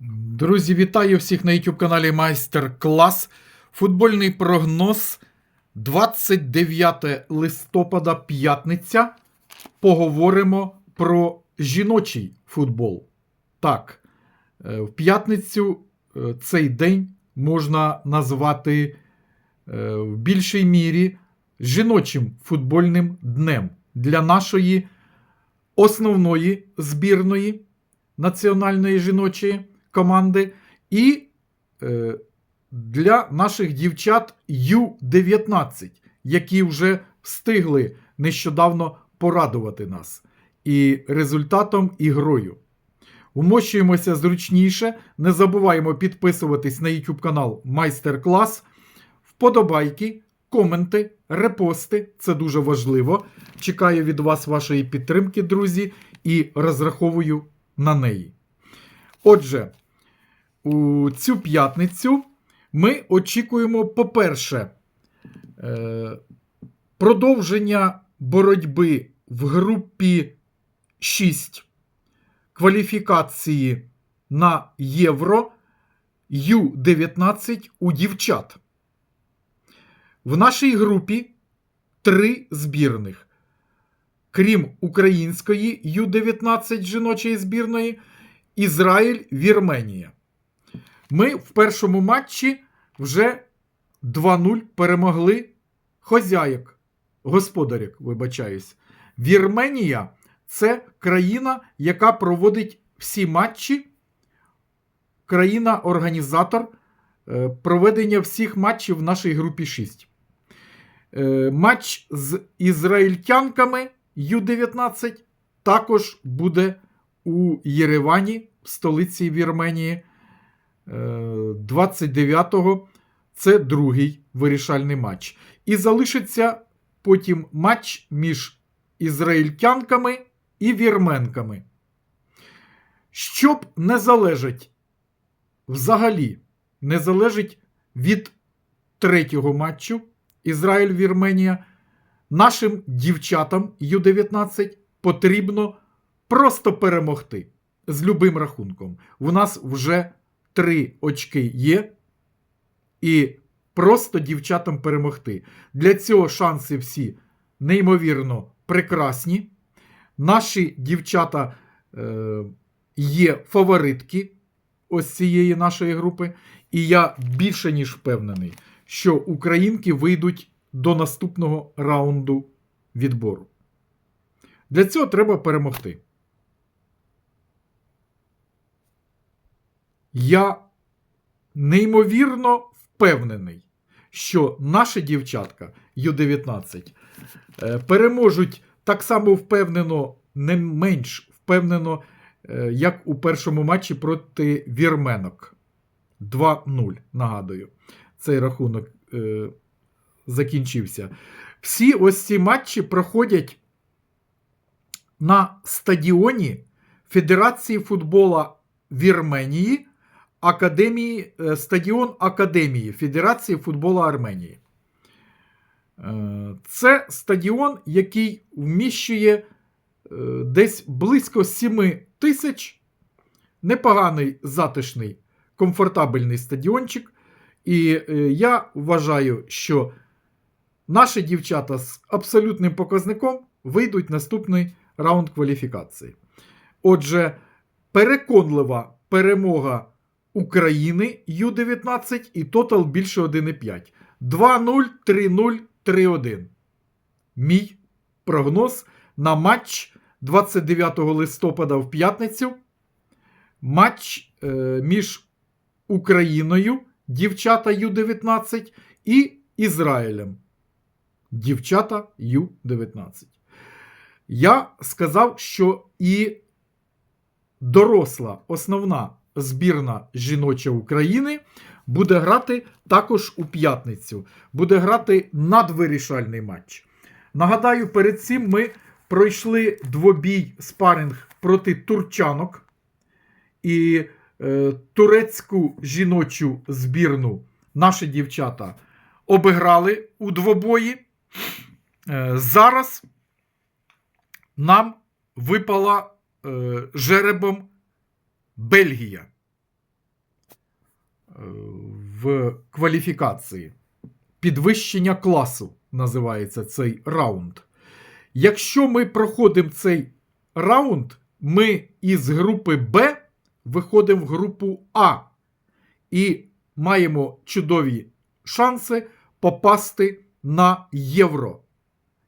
Друзі, вітаю всіх на YouTube каналі Майстер Клас. Футбольний прогноз 29 листопада, п'ятниця. Поговоримо про жіночий футбол. Так, е, в п'ятницю е, цей день можна назвати е, в більшій мірі жіночим футбольним днем для нашої основної збірної національної жіночої команди і е, для наших дівчат Ю-19, які вже встигли нещодавно порадувати нас і результатом і грою. Умощуємося зручніше. Не забуваємо підписуватись на YouTube канал Майстер Клас. Вподобайки, коменти, репости це дуже важливо. Чекаю від вас вашої підтримки, друзі, і розраховую на неї. Отже, у цю п'ятницю ми очікуємо, по-перше, е, продовження боротьби в групі 6 кваліфікації на Євро Ю-19 у дівчат. В нашій групі три збірних. Крім української Ю-19 жіночої збірної, Ізраїль, Вірменія. Ми в першому матчі вже 2-0 перемогли хозяїк, господаряк, вибачаюсь. Вірменія це країна, яка проводить всі матчі, країна-організатор е, проведення всіх матчів в нашій групі 6. Е, Матч з ізраїльтянками Ю-19 також буде у Єревані, в столиці Вірменії. 29-го це другий вирішальний матч. І залишиться потім матч між ізраїльтянками і вірменками. Щоб не залежить взагалі не залежить від третього матчу Ізраїль-Вірменія, нашим дівчатам Ю-19 потрібно просто перемогти з любим рахунком. У нас вже три очки є, і просто дівчатам перемогти. Для цього шанси всі неймовірно прекрасні. Наші дівчата е, є фаворитки ось цієї нашої групи. І я більше ніж впевнений, що українки вийдуть до наступного раунду відбору. Для цього треба перемогти. Я неймовірно впевнений, що наші дівчатка Ю-19 е, переможуть так само впевнено, не менш впевнено, е, як у першому матчі проти вірменок. 2-0, нагадую. Цей рахунок е, закінчився. Всі ось ці матчі проходять на стадіоні Федерації футбола Вірменії, Академії, е, стадіон Академії Федерації футболу Арменії. Е, Це стадіон, який вміщує е, десь близько 7 тисяч. Непоганий затишний, комфортабельний стадіончик. І я вважаю, що наші дівчата з абсолютним показником вийдуть наступний раунд кваліфікації. Отже, переконлива перемога України Ю-19 і тотал більше 1,5. 2-0, 3-0, 3-1. Мій прогноз на матч 29 листопада в п'ятницю. Матч е, між Україною, дівчата Ю-19 і Ізраїлем. Дівчата Ю-19. Я сказав, що і доросла основна збірна жіноча України буде грати також у п'ятницю. Буде грати надвирішальний матч. Нагадаю, перед цим ми пройшли двобій спаринг проти турчанок і е, турецьку жіночу збірну наші дівчата обіграли у двобої. Е, зараз нам випала е, жеребом Бельгія. в кваліфікації. Підвищення класу називається цей раунд. Якщо ми проходимо цей раунд, ми із групи Б виходимо в групу А і маємо чудові шанси попасти на євро.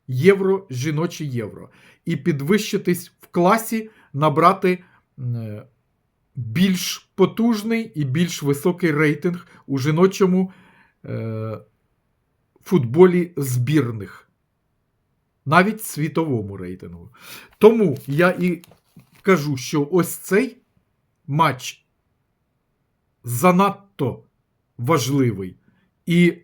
Євро, жіноче євро. І підвищитись в класі, набрати е, більш потужний і більш високий рейтинг у жіночому е, футболі збірних. Навіть світовому рейтингу. Тому я і кажу, що ось цей матч занадто важливий і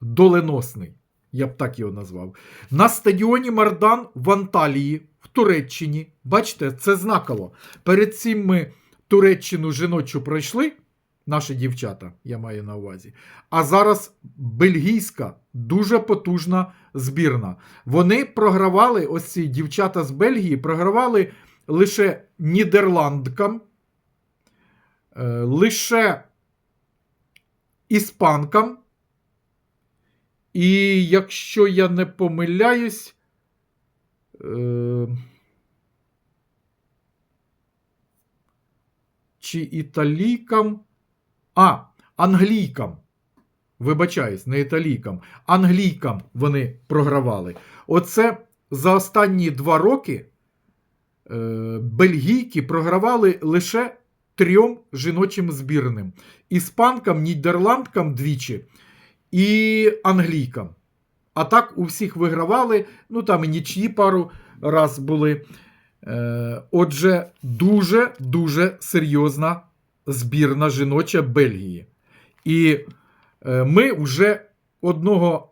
доленосний. Я б так його назвав. На стадіоні Мардан в Анталії, в Туреччині. Бачите, це знаково. Перед цим ми Туреччину жіночу пройшли, наші дівчата, я маю на увазі. А зараз бельгійська, дуже потужна збірна. Вони програвали, ось ці дівчата з Бельгії, програвали лише Нідерландкам, е, лише іспанкам. І якщо я не помиляюсь, е, чи італійкам, а, англійкам. Вибачаюсь, не італійкам, англійкам вони програвали. Оце за останні два роки е, бельгійки програвали лише трьом жіночим збірним: іспанкам, нідерландкам двічі і англійкам. А так у всіх вигравали, ну там і нічні пару раз були. Е, Отже, дуже-дуже серйозна збірна жіноча Бельгії. І е, ми вже одного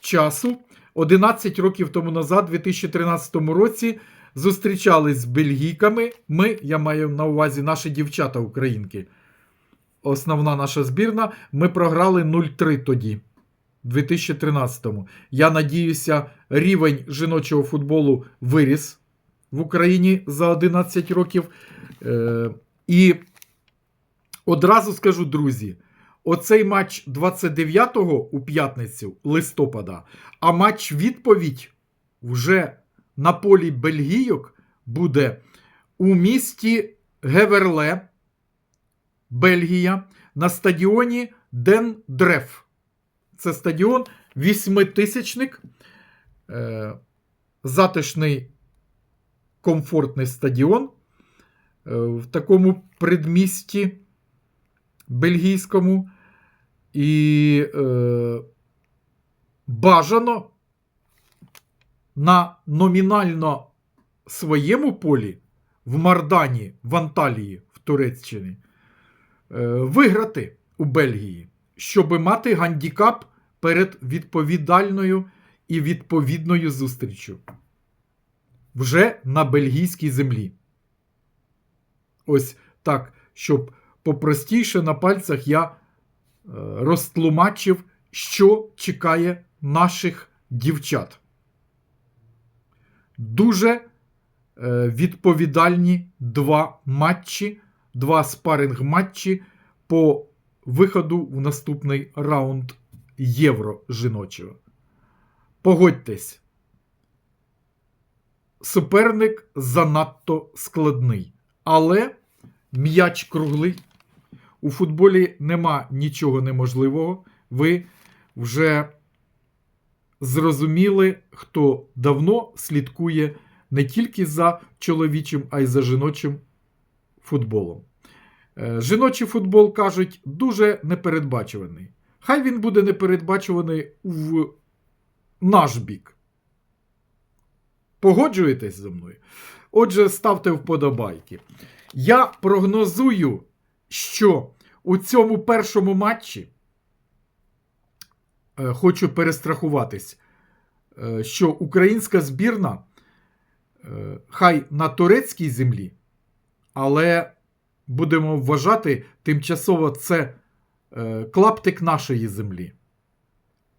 часу, 11 років тому назад, у 2013 році, зустрічались з бельгійками. Ми, я маю на увазі наші дівчата-українки. Основна наша збірна. Ми програли 0-3 тоді, в 2013-му. Я надіюся, рівень жіночого футболу виріс в Україні за 11 років. Е, і одразу скажу, друзі, оцей матч 29-го у п'ятницю листопада, а матч відповідь вже на полі Бельгійок буде у місті Геверле, Бельгія, на стадіоні Ден Дреф. Це стадіон восьмитисячник, е, затишний комфортний стадіон е, в такому предмісті бельгійському. І е, бажано на номінально своєму полі в Мардані, в Анталії, в Туреччині, виграти у Бельгії, щоб мати гандікап перед відповідальною і відповідною зустрічю вже на бельгійській землі. Ось так, щоб попростіше на пальцях я е, розтлумачив, що чекає наших дівчат. Дуже е, відповідальні два матчі, два спаринг матчі по виходу в наступний раунд Євро жіночого. Погодьтесь, суперник занадто складний. Але м'яч круглий. У футболі нема нічого неможливого. Ви вже зрозуміли, хто давно слідкує не тільки за чоловічим, а й за жіночим футболом. Е, Жіночий футбол, кажуть, дуже непередбачуваний. Хай він буде непередбачуваний в наш бік. Погоджуєтесь зі мною? Отже, ставте вподобайки. Я прогнозую, що у цьому першому матчі е, хочу перестрахуватись, е, що українська збірна хай на турецькій землі, але будемо вважати, тимчасово це е, клаптик нашої землі.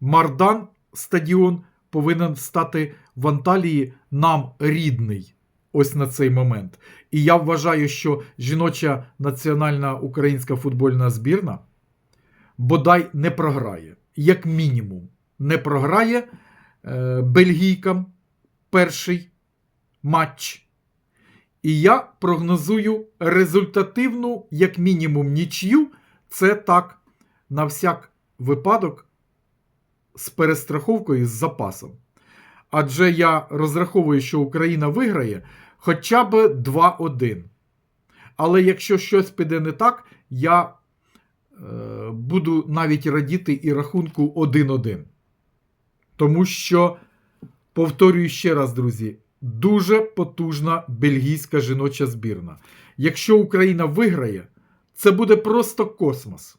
Мардан стадіон повинен стати в Анталії нам рідний. ось на цей момент. І я вважаю, що жіноча національна українська футбольна збірна бодай не програє. Як мінімум, не програє е, бельгійкам перший матч. І я прогнозую результативну, як мінімум, нічю. Це так, на всяк випадок, з перестраховкою з запасом. Адже я розраховую, що Україна виграє хоча б 2-1. Але якщо щось піде не так, я е, буду навіть радіти і рахунку 1-1. Тому що, повторюю ще раз, друзі, дуже потужна бельгійська жіноча збірна. Якщо Україна виграє, це буде просто космос.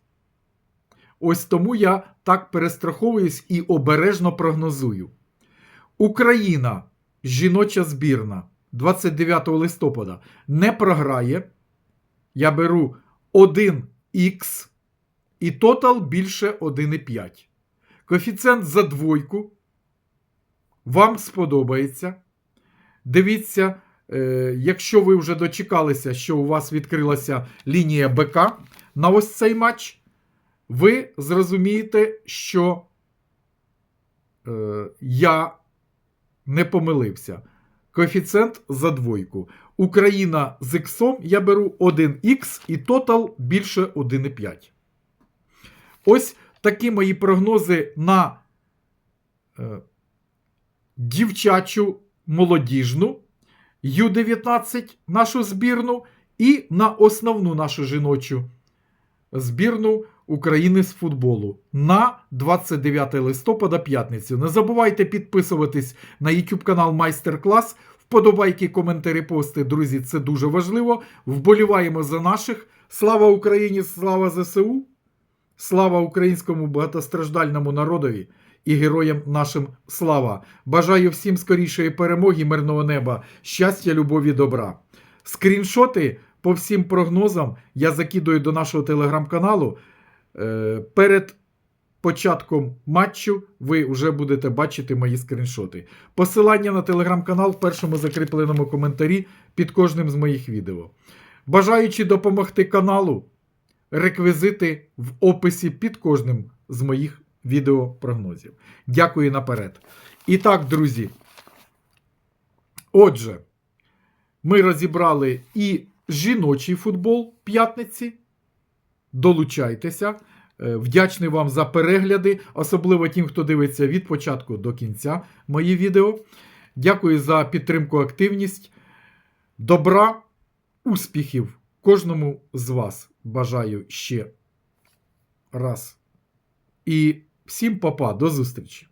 Ось тому я так перестраховуюсь і обережно прогнозую. Україна, жіноча збірна 29 листопада не програє. Я беру 1х і тотал більше 1,5. Коефіцієнт за двойку. Вам сподобається. Дивіться, е, якщо ви вже дочекалися, що у вас відкрилася лінія БК на ось цей матч, ви зрозумієте, що е, я не помилився. Коефіцієнт за двойку. Україна з іксом я беру 1х і тотал більше 1,5. Ось такі мої прогнози на е, дівчачу молодіжну Ю-19 нашу збірну і на основну нашу жіночу збірну України з футболу на 29 листопада п'ятницю. Не забувайте підписуватись на YouTube канал Майстер Клас. Вподобайки, коментарі, пости, друзі, це дуже важливо. Вболіваємо за наших. Слава Україні! Слава ЗСУ! Слава українському багатостраждальному народові і героям нашим слава! Бажаю всім скорішої перемоги, мирного неба, щастя, любові, добра. Скріншоти по всім прогнозам я закидую до нашого телеграм-каналу. Е, Перед початком матчу ви вже будете бачити мої скріншоти. Посилання на телеграм-канал в першому закріпленому коментарі під кожним з моїх відео. Бажаючи допомогти каналу, реквізити в описі під кожним з моїх відеопрогнозів. Дякую наперед. І так, друзі. Отже, ми розібрали і жіночий футбол п'ятниці. Долучайтеся. Е, Вдячний вам за перегляди, особливо тим, хто дивиться від початку до кінця мої відео. Дякую за підтримку, активність. Добра, успіхів кожному з вас бажаю ще раз. І всім папа, до зустрічі!